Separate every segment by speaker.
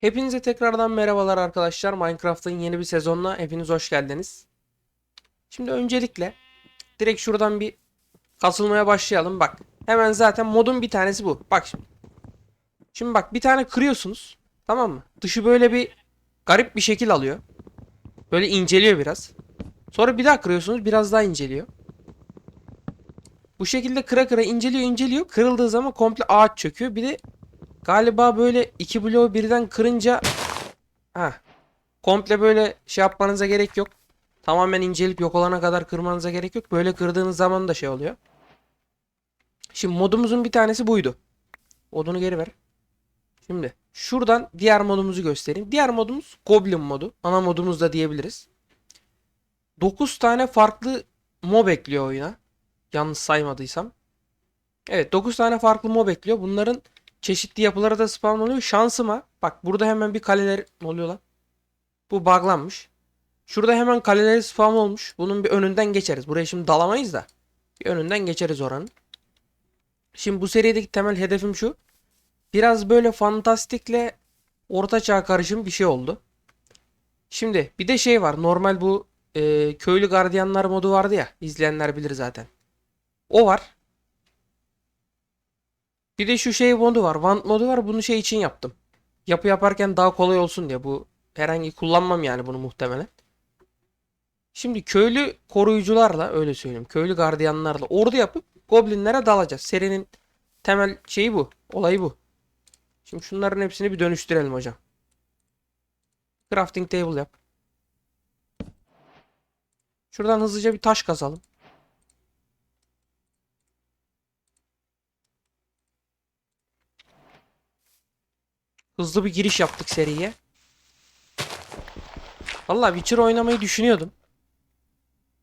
Speaker 1: Hepinize tekrardan merhabalar arkadaşlar. Minecraft'ın yeni bir sezonuna hepiniz hoş geldiniz. Şimdi öncelikle direkt şuradan bir kasılmaya başlayalım. Bak hemen zaten modun bir tanesi bu. Bak şimdi. Şimdi bak bir tane kırıyorsunuz. Tamam mı? Dışı böyle bir garip bir şekil alıyor. Böyle inceliyor biraz. Sonra bir daha kırıyorsunuz biraz daha inceliyor. Bu şekilde kıra kıra inceliyor inceliyor. Kırıldığı zaman komple ağaç çöküyor. Bir de Galiba böyle iki bloğu birden kırınca ha komple böyle şey yapmanıza gerek yok. Tamamen incelip yok olana kadar kırmanıza gerek yok. Böyle kırdığınız zaman da şey oluyor. Şimdi modumuzun bir tanesi buydu. Odunu geri ver. Şimdi şuradan diğer modumuzu göstereyim. Diğer modumuz Goblin modu. Ana modumuz da diyebiliriz. 9 tane farklı mob ekliyor oyuna. Yanlış saymadıysam. Evet 9 tane farklı mob ekliyor. Bunların çeşitli yapılara da spawn oluyor. Şansıma bak burada hemen bir kaleler ne oluyor lan? Bu buglanmış. Şurada hemen kaleleri spawn olmuş. Bunun bir önünden geçeriz. Buraya şimdi dalamayız da. Bir önünden geçeriz oranın. Şimdi bu serideki temel hedefim şu. Biraz böyle fantastikle orta çağ karışım bir şey oldu. Şimdi bir de şey var. Normal bu e, köylü gardiyanlar modu vardı ya. İzleyenler bilir zaten. O var. Bir de şu şey modu var. Want modu var. Bunu şey için yaptım. Yapı yaparken daha kolay olsun diye. Bu herhangi kullanmam yani bunu muhtemelen. Şimdi köylü koruyucularla öyle söyleyeyim. Köylü gardiyanlarla ordu yapıp goblinlere dalacağız. Serinin temel şeyi bu. Olayı bu. Şimdi şunların hepsini bir dönüştürelim hocam. Crafting table yap. Şuradan hızlıca bir taş kazalım. Hızlı bir giriş yaptık seriye. Valla Witcher oynamayı düşünüyordum.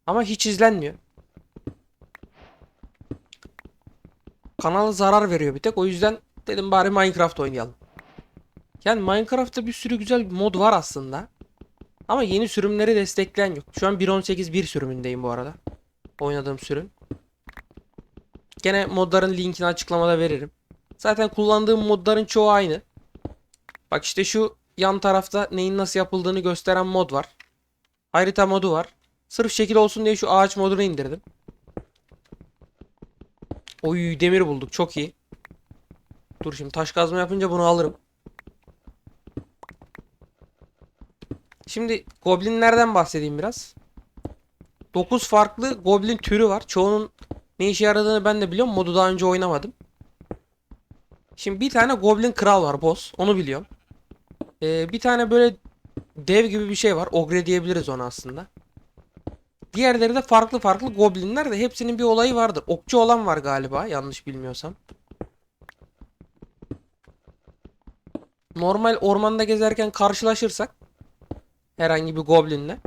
Speaker 1: Ama hiç izlenmiyor. Kanala zarar veriyor bir tek. O yüzden dedim bari Minecraft oynayalım. Yani Minecraft'ta bir sürü güzel mod var aslında. Ama yeni sürümleri destekleyen yok. Şu an 1.18 1 sürümündeyim bu arada. Oynadığım sürüm. Gene modların linkini açıklamada veririm. Zaten kullandığım modların çoğu aynı. Bak işte şu yan tarafta neyin nasıl yapıldığını gösteren mod var. Harita modu var. Sırf şekil olsun diye şu ağaç modunu indirdim. Oy demir bulduk çok iyi. Dur şimdi taş kazma yapınca bunu alırım. Şimdi goblinlerden bahsedeyim biraz. 9 farklı goblin türü var. Çoğunun ne işe yaradığını ben de biliyorum. Modu daha önce oynamadım. Şimdi bir tane goblin kral var boss. Onu biliyorum. Ee, bir tane böyle dev gibi bir şey var. Ogre diyebiliriz ona aslında. Diğerleri de farklı farklı goblinler de hepsinin bir olayı vardır. Okçu olan var galiba yanlış bilmiyorsam. Normal ormanda gezerken karşılaşırsak herhangi bir goblinle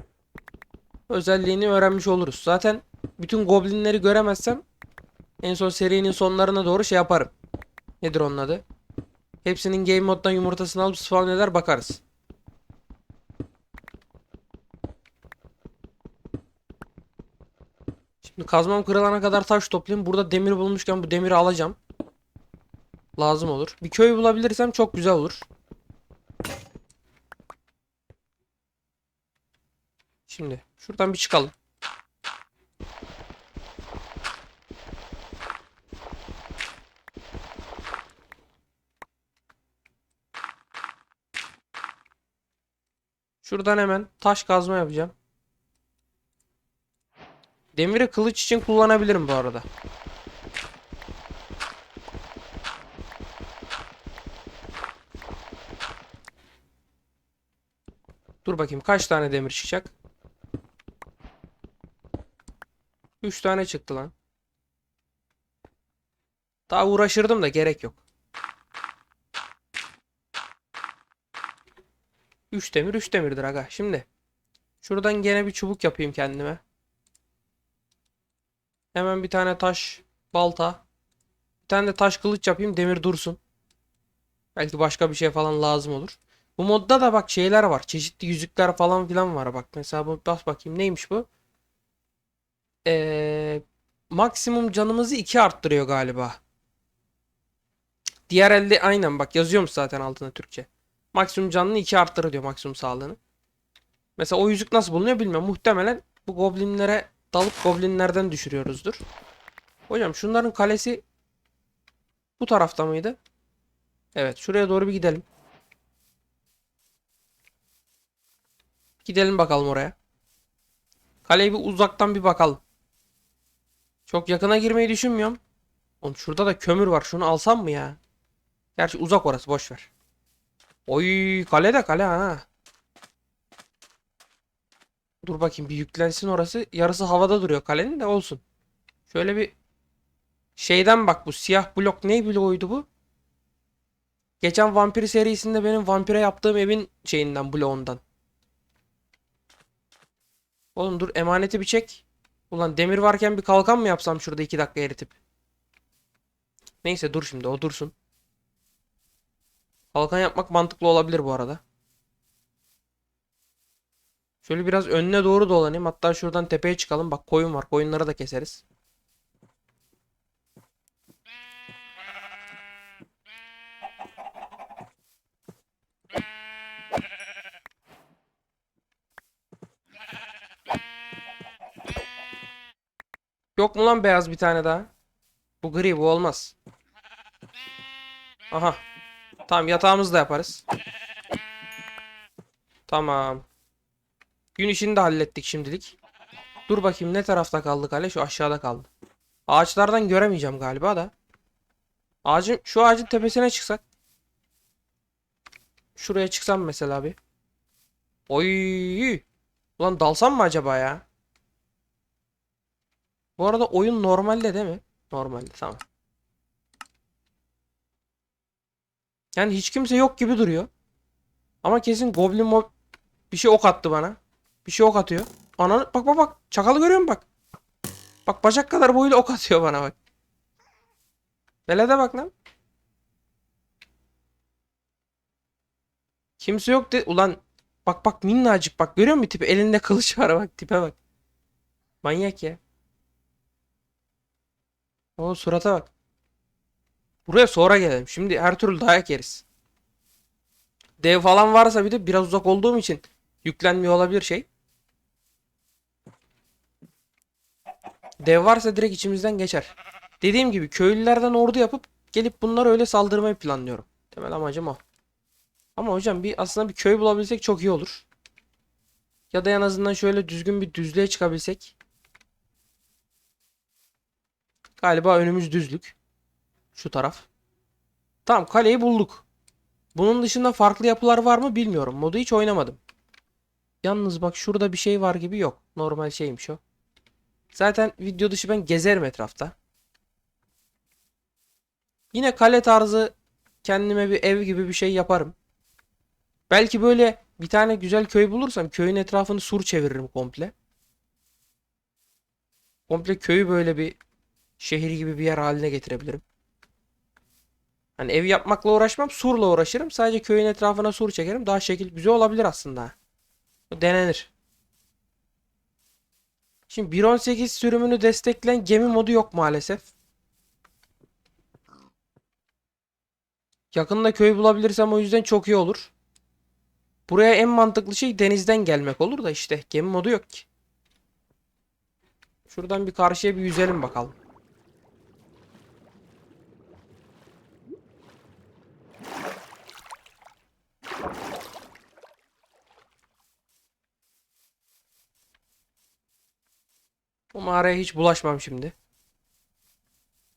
Speaker 1: özelliğini öğrenmiş oluruz. Zaten bütün goblinleri göremezsem en son serinin sonlarına doğru şey yaparım. Nedir onun adı? Hepsinin game moddan yumurtasını alıp spawn eder bakarız. Şimdi kazmam kırılana kadar taş toplayayım. Burada demir bulmuşken bu demiri alacağım. Lazım olur. Bir köy bulabilirsem çok güzel olur. Şimdi şuradan bir çıkalım. Şuradan hemen taş kazma yapacağım. Demiri kılıç için kullanabilirim bu arada. Dur bakayım kaç tane demir çıkacak? 3 tane çıktı lan. Daha uğraşırdım da gerek yok. 3 demir 3 demirdir aga. Şimdi şuradan gene bir çubuk yapayım kendime. Hemen bir tane taş balta. Bir tane de taş kılıç yapayım demir dursun. Belki başka bir şey falan lazım olur. Bu modda da bak şeyler var. Çeşitli yüzükler falan filan var. Bak mesela bu bas bakayım neymiş bu? Ee, maksimum canımızı 2 arttırıyor galiba. Diğer elde aynen bak yazıyormuş zaten altına Türkçe. Maksimum canını 2 arttırır diyor maksimum sağlığını. Mesela o yüzük nasıl bulunuyor bilmiyorum. Muhtemelen bu goblinlere dalıp goblinlerden düşürüyoruzdur. Hocam şunların kalesi bu tarafta mıydı? Evet şuraya doğru bir gidelim. Gidelim bakalım oraya. Kaleye bir uzaktan bir bakalım. Çok yakına girmeyi düşünmüyorum. Oğlum şurada da kömür var. Şunu alsam mı ya? Gerçi uzak orası boş ver. Oy kale de kale ha. Dur bakayım bir yüklensin orası. Yarısı havada duruyor kalenin de olsun. Şöyle bir şeyden bak bu siyah blok ne bloğuydu bu? Geçen vampir serisinde benim vampire yaptığım evin şeyinden bloğundan. Oğlum dur emaneti bir çek. Ulan demir varken bir kalkan mı yapsam şurada iki dakika eritip. Neyse dur şimdi o dursun. Kalkan yapmak mantıklı olabilir bu arada. Şöyle biraz önüne doğru dolanayım. Hatta şuradan tepeye çıkalım. Bak koyun var. Koyunları da keseriz. Yok mu lan beyaz bir tane daha? Bu gri bu olmaz. Aha. Tamam yatağımızı da yaparız. Tamam. Gün işini de hallettik şimdilik. Dur bakayım ne tarafta kaldı kale? Şu aşağıda kaldı. Ağaçlardan göremeyeceğim galiba da. Ağacın şu ağacın tepesine çıksak. Şuraya çıksam mesela bir. Oy! Ulan dalsam mı acaba ya? Bu arada oyun normalde değil mi? Normalde tamam. Yani hiç kimse yok gibi duruyor. Ama kesin Goblin mob bir şey ok attı bana. Bir şey ok atıyor. Ananı bak bak bak. Çakalı görüyor musun bak. Bak bacak kadar boyuyla ok atıyor bana bak. Belede bak lan. Kimse yok de ulan bak bak minnacık bak görüyor musun tipi elinde kılıç var bak tipe bak. Manyak ya. O surata bak. Buraya sonra gelelim. Şimdi her türlü dayak yeriz. Dev falan varsa bir de biraz uzak olduğum için yüklenmiyor olabilir şey. Dev varsa direkt içimizden geçer. Dediğim gibi köylülerden ordu yapıp gelip bunlara öyle saldırmayı planlıyorum. Temel amacım o. Ama hocam bir aslında bir köy bulabilsek çok iyi olur. Ya da en azından şöyle düzgün bir düzlüğe çıkabilsek. Galiba önümüz düzlük. Şu taraf. Tamam kaleyi bulduk. Bunun dışında farklı yapılar var mı bilmiyorum. Modu hiç oynamadım. Yalnız bak şurada bir şey var gibi yok. Normal şeymiş o. Zaten video dışı ben gezerim etrafta. Yine kale tarzı kendime bir ev gibi bir şey yaparım. Belki böyle bir tane güzel köy bulursam köyün etrafını sur çeviririm komple. Komple köyü böyle bir şehir gibi bir yer haline getirebilirim. Hani ev yapmakla uğraşmam, surla uğraşırım. Sadece köyün etrafına sur çekerim. Daha şekil güzel olabilir aslında. Denenir. Şimdi 1.18 sürümünü destekleyen gemi modu yok maalesef. Yakında köy bulabilirsem o yüzden çok iyi olur. Buraya en mantıklı şey denizden gelmek olur da işte gemi modu yok ki. Şuradan bir karşıya bir yüzelim bakalım. Bu mağaraya hiç bulaşmam şimdi.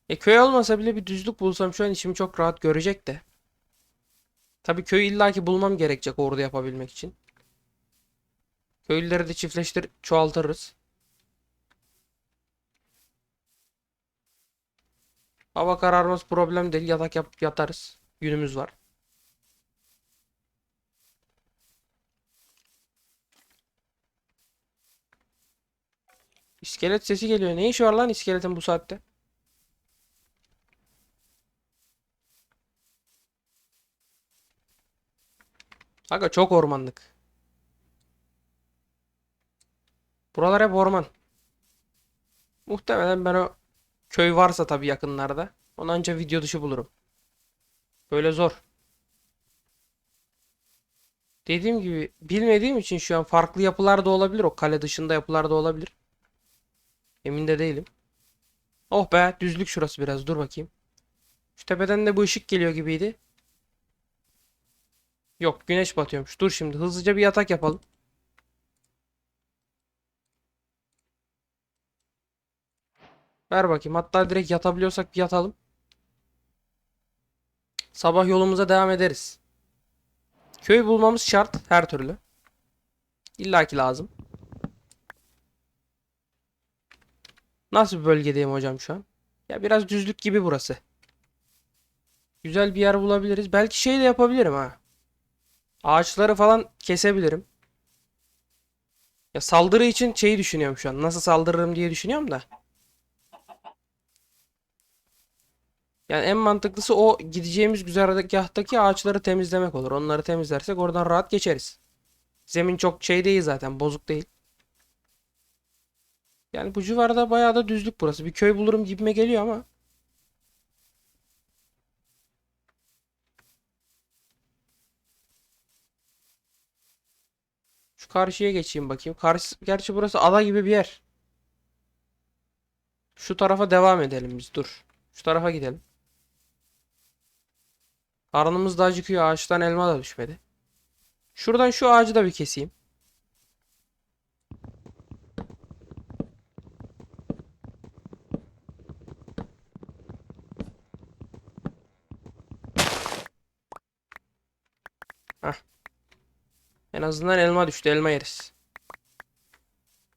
Speaker 1: E köy olmasa bile bir düzlük bulsam şu an işimi çok rahat görecek de. Tabii köyü illaki bulmam gerekecek orada yapabilmek için. Köylüleri de çiftleştir çoğaltırız. Hava kararması problem değil. Yatak yapıp yatarız. Günümüz var. İskelet sesi geliyor. Ne işi var lan iskeletin bu saatte? Aga çok ormanlık. Buralar hep orman. Muhtemelen ben o köy varsa tabii yakınlarda. Onu anca video dışı bulurum. Böyle zor. Dediğim gibi bilmediğim için şu an farklı yapılar da olabilir. O kale dışında yapılar da olabilir. Emin de değilim. Oh be düzlük şurası biraz dur bakayım. Şu tepeden de bu ışık geliyor gibiydi. Yok güneş batıyormuş. Dur şimdi hızlıca bir yatak yapalım. Ver bakayım. Hatta direkt yatabiliyorsak bir yatalım. Sabah yolumuza devam ederiz. Köy bulmamız şart her türlü. İlla ki lazım. Nasıl bir bölgedeyim hocam şu an? Ya biraz düzlük gibi burası. Güzel bir yer bulabiliriz. Belki şey de yapabilirim ha. Ağaçları falan kesebilirim. Ya saldırı için şeyi düşünüyorum şu an. Nasıl saldırırım diye düşünüyorum da. Yani en mantıklısı o gideceğimiz güzergahtaki ağaçları temizlemek olur. Onları temizlersek oradan rahat geçeriz. Zemin çok şey değil zaten, bozuk değil. Yani bu civarda bayağı da düzlük burası. Bir köy bulurum gibime geliyor ama. Şu karşıya geçeyim bakayım. Karşı, gerçi burası ada gibi bir yer. Şu tarafa devam edelim biz. Dur. Şu tarafa gidelim. Karnımız da acıkıyor. Ağaçtan elma da düşmedi. Şuradan şu ağacı da bir keseyim. Azından elma düştü. Elma yeriz.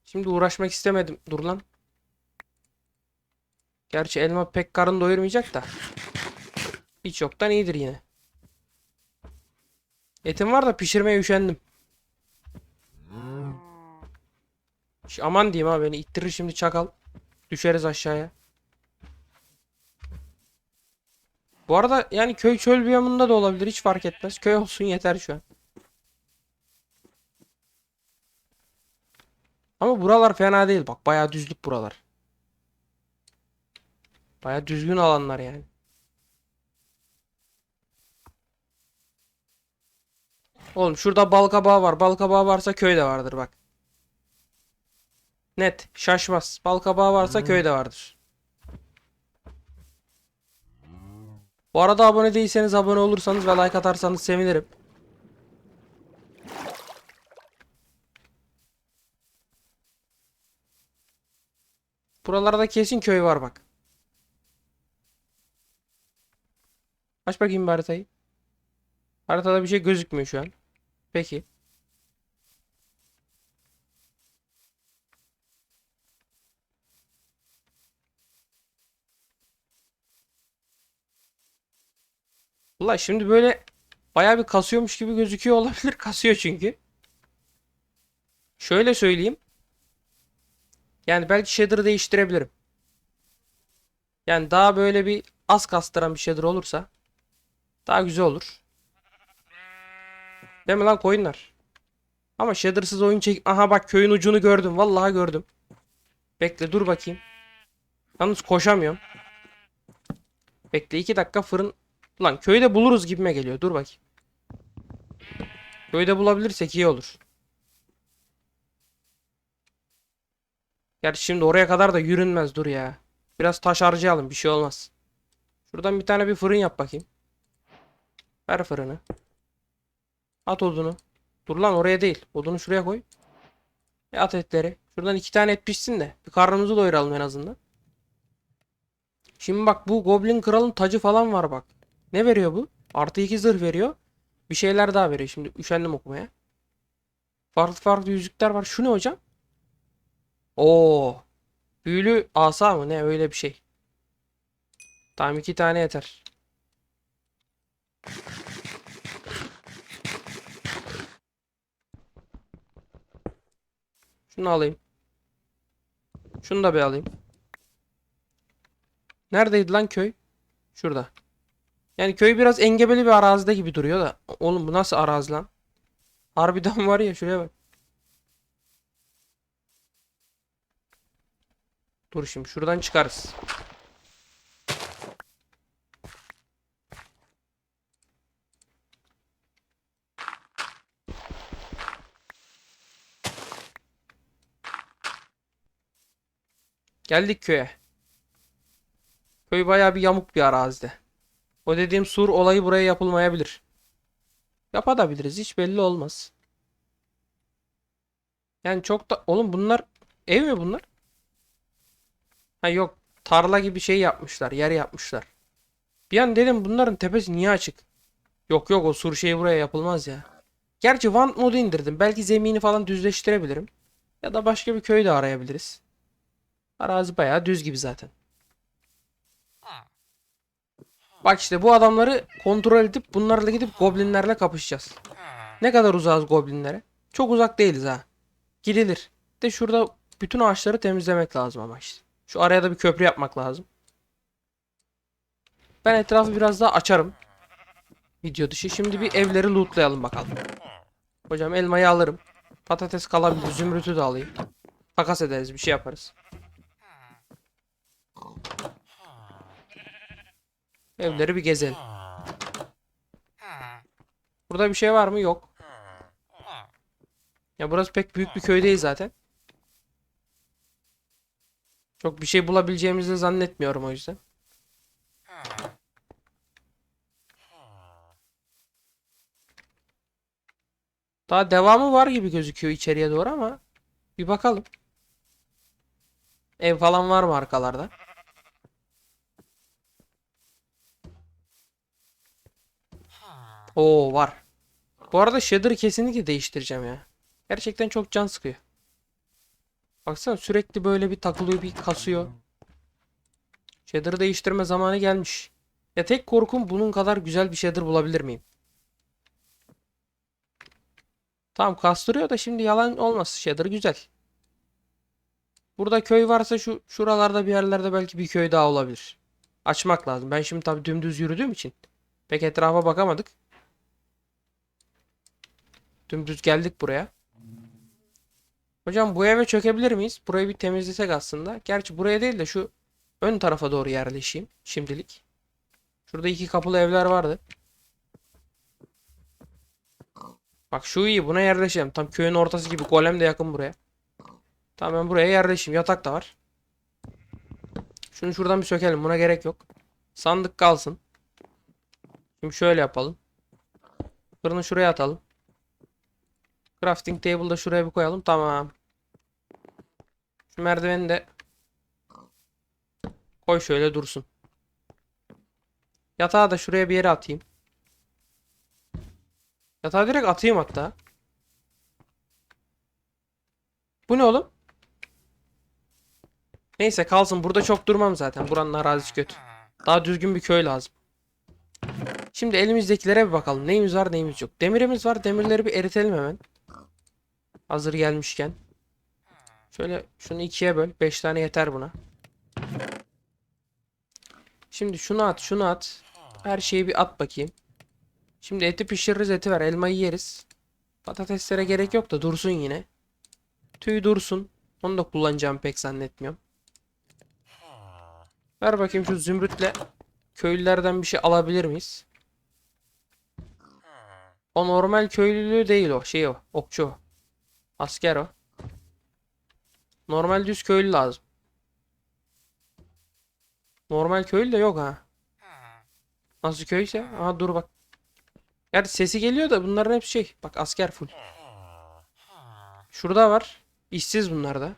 Speaker 1: Şimdi uğraşmak istemedim. Dur lan. Gerçi elma pek karın doyurmayacak da. Hiç yoktan iyidir yine. Etim var da pişirmeye üşendim. Ş- Aman diyeyim ha beni ittirir şimdi çakal. Düşeriz aşağıya. Bu arada yani köy çöl biyomunda da olabilir hiç fark etmez. Köy olsun yeter şu an. Ama buralar fena değil bak bayağı düzlük buralar. Bayağı düzgün alanlar yani. Oğlum şurada bal kabağı var. Bal kabağı varsa köy de vardır bak. Net. Şaşmaz. Bal kabağı varsa köy de vardır. Bu arada abone değilseniz abone olursanız ve like atarsanız sevinirim. Buralarda kesin köy var bak. Aç bakayım bir haritayı. Haritada bir şey gözükmüyor şu an. Peki. Valla şimdi böyle bayağı bir kasıyormuş gibi gözüküyor olabilir. Kasıyor çünkü. Şöyle söyleyeyim. Yani belki shader'ı değiştirebilirim. Yani daha böyle bir az kastıran bir shader olursa daha güzel olur. Değil mi lan koyunlar? Ama shader'sız oyun çek... Aha bak köyün ucunu gördüm. Vallahi gördüm. Bekle dur bakayım. Yalnız koşamıyorum. Bekle iki dakika fırın... Lan köyde buluruz gibime geliyor. Dur bakayım. Köyde bulabilirsek iyi olur. Gerçi şimdi oraya kadar da yürünmez dur ya. Biraz taş harcayalım bir şey olmaz. Şuradan bir tane bir fırın yap bakayım. Ver fırını. At odunu. Dur lan oraya değil. Odunu şuraya koy. E at etleri. Şuradan iki tane et pişsin de. Bir karnımızı doyuralım en azından. Şimdi bak bu Goblin Kral'ın tacı falan var bak. Ne veriyor bu? Artı iki zırh veriyor. Bir şeyler daha veriyor. Şimdi üşendim okumaya. Farklı farklı yüzükler var. Şu ne hocam? Oo. Büyülü asa mı? Ne öyle bir şey. Tamam iki tane yeter. Şunu alayım. Şunu da bir alayım. Neredeydi lan köy? Şurada. Yani köy biraz engebeli bir arazide gibi duruyor da. Oğlum bu nasıl arazi lan? Harbiden var ya şuraya bak. Dur şimdi şuradan çıkarız. Geldik köye. Köy baya bir yamuk bir arazide. O dediğim sur olayı buraya yapılmayabilir. Yapabiliriz hiç belli olmaz. Yani çok da... Oğlum bunlar ev mi bunlar? Ha yok tarla gibi şey yapmışlar yer yapmışlar. Bir an dedim bunların tepesi niye açık? Yok yok o sur şeyi buraya yapılmaz ya. Gerçi Want modu indirdim. Belki zemini falan düzleştirebilirim. Ya da başka bir köy de arayabiliriz. Arazi bayağı düz gibi zaten. Bak işte bu adamları kontrol edip bunlarla gidip goblinlerle kapışacağız. Ne kadar uzağız goblinlere? Çok uzak değiliz ha. Gidilir. De şurada bütün ağaçları temizlemek lazım ama işte. Şu araya da bir köprü yapmak lazım. Ben etrafı biraz daha açarım. Video dışı. Şimdi bir evleri lootlayalım bakalım. Hocam elmayı alırım. Patates kalabilir. Zümrütü de alayım. Takas ederiz. Bir şey yaparız. Evleri bir gezelim. Burada bir şey var mı? Yok. Ya burası pek büyük bir köy değil zaten. Çok bir şey bulabileceğimizi zannetmiyorum o yüzden. Daha devamı var gibi gözüküyor içeriye doğru ama bir bakalım. Ev falan var mı arkalarda? Oo var. Bu arada shader'ı kesinlikle değiştireceğim ya. Gerçekten çok can sıkıyor. Baksana sürekli böyle bir takılıyor bir kasıyor. Shader'ı değiştirme zamanı gelmiş. Ya tek korkum bunun kadar güzel bir shader bulabilir miyim? Tamam kastırıyor da şimdi yalan olmasın shader güzel. Burada köy varsa şu şuralarda bir yerlerde belki bir köy daha olabilir. Açmak lazım. Ben şimdi tabii dümdüz yürüdüğüm için pek etrafa bakamadık. Dümdüz geldik buraya. Hocam bu eve çökebilir miyiz? Burayı bir temizlesek aslında. Gerçi buraya değil de şu ön tarafa doğru yerleşeyim şimdilik. Şurada iki kapılı evler vardı. Bak şu iyi buna yerleşelim. Tam köyün ortası gibi. Golem de yakın buraya. Tamam ben buraya yerleşeyim. Yatak da var. Şunu şuradan bir sökelim. Buna gerek yok. Sandık kalsın. Şimdi şöyle yapalım. Fırını şuraya atalım. Crafting table'da şuraya bir koyalım. Tamam. Merdiveni de koy şöyle dursun. Yatağı da şuraya bir yere atayım. Yatağı direkt atayım hatta. Bu ne oğlum? Neyse kalsın. Burada çok durmam zaten. Buranın arazisi kötü. Daha düzgün bir köy lazım. Şimdi elimizdekilere bir bakalım. Neyimiz var neyimiz yok. Demirimiz var. Demirleri bir eritelim hemen. Hazır gelmişken. Şöyle şunu ikiye böl. Beş tane yeter buna. Şimdi şunu at şunu at. Her şeyi bir at bakayım. Şimdi eti pişiririz eti ver. Elmayı yeriz. Patateslere gerek yok da dursun yine. Tüy dursun. Onu da kullanacağım pek zannetmiyorum. Ver bakayım şu zümrütle köylülerden bir şey alabilir miyiz? O normal köylülüğü değil o. Şey o. Okçu o. Asker o. Normal düz köylü lazım. Normal köylü de yok ha. Nasıl köyse? Aha dur bak. Gerçi sesi geliyor da bunların hepsi şey. Bak asker full. Şurada var. İşsiz bunlar da.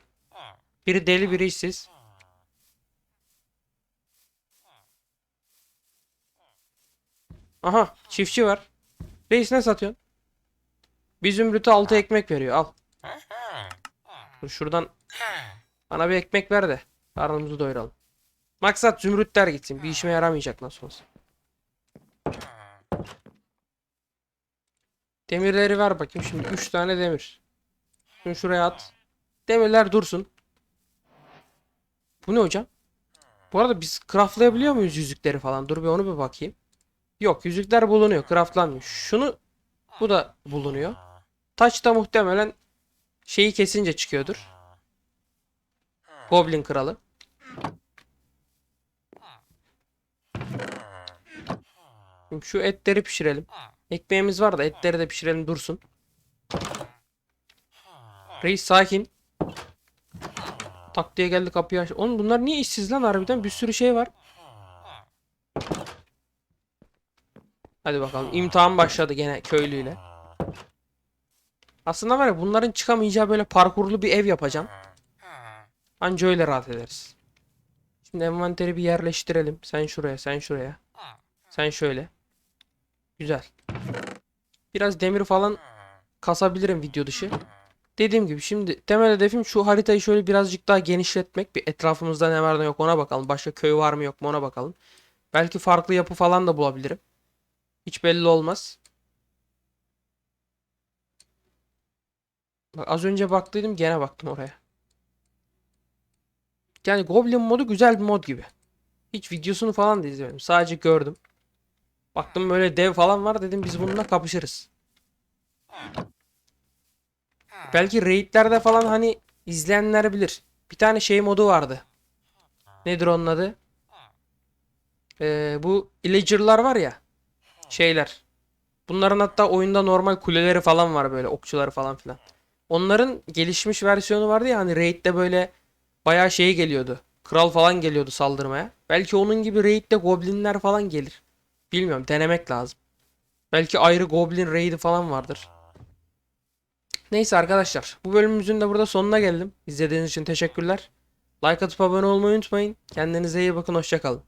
Speaker 1: Biri deli biri işsiz. Aha çiftçi var. Reis ne satıyorsun? Bir zümrüte altı ekmek veriyor al. Dur şuradan bana bir ekmek ver de karnımızı doyuralım. Maksat zümrütler gitsin. Bir işime yaramayacak nasıl olsa. Demirleri ver bakayım şimdi. 3 tane demir. Şunu şuraya at. Demirler dursun. Bu ne hocam? Bu arada biz craftlayabiliyor muyuz yüzükleri falan? Dur bir onu bir bakayım. Yok yüzükler bulunuyor. Craftlanmıyor. Şunu bu da bulunuyor. Taç da muhtemelen şeyi kesince çıkıyordur. Goblin kralı. Şu etleri pişirelim. Ekmeğimiz var da etleri de pişirelim dursun. Reis sakin. Tak geldi kapıyı aç. Oğlum bunlar niye işsiz lan harbiden? Bir sürü şey var. Hadi bakalım. İmtihan başladı gene köylüyle. Aslında var ya bunların çıkamayacağı böyle parkurlu bir ev yapacağım. Anca öyle rahat ederiz. Şimdi envanteri bir yerleştirelim. Sen şuraya, sen şuraya. Sen şöyle. Güzel. Biraz demir falan kasabilirim video dışı. Dediğim gibi şimdi temel hedefim şu haritayı şöyle birazcık daha genişletmek. Bir etrafımızda ne var ne yok ona bakalım. Başka köy var mı yok mu ona bakalım. Belki farklı yapı falan da bulabilirim. Hiç belli olmaz. Bak az önce baktıydım gene baktım oraya. Yani Goblin modu güzel bir mod gibi. Hiç videosunu falan da izlemedim. Sadece gördüm. Baktım böyle dev falan var dedim biz bununla kapışırız. Belki raidlerde falan hani izleyenler bilir. Bir tane şey modu vardı. Nedir onun adı? Ee, bu illager'lar var ya. Şeyler. Bunların hatta oyunda normal kuleleri falan var böyle okçuları falan filan. Onların gelişmiş versiyonu vardı ya hani raid'de böyle bayağı şey geliyordu. Kral falan geliyordu saldırmaya. Belki onun gibi raid'de goblinler falan gelir. Bilmiyorum denemek lazım. Belki ayrı goblin raid'i falan vardır. Neyse arkadaşlar bu bölümümüzün de burada sonuna geldim. İzlediğiniz için teşekkürler. Like atıp abone olmayı unutmayın. Kendinize iyi bakın hoşçakalın.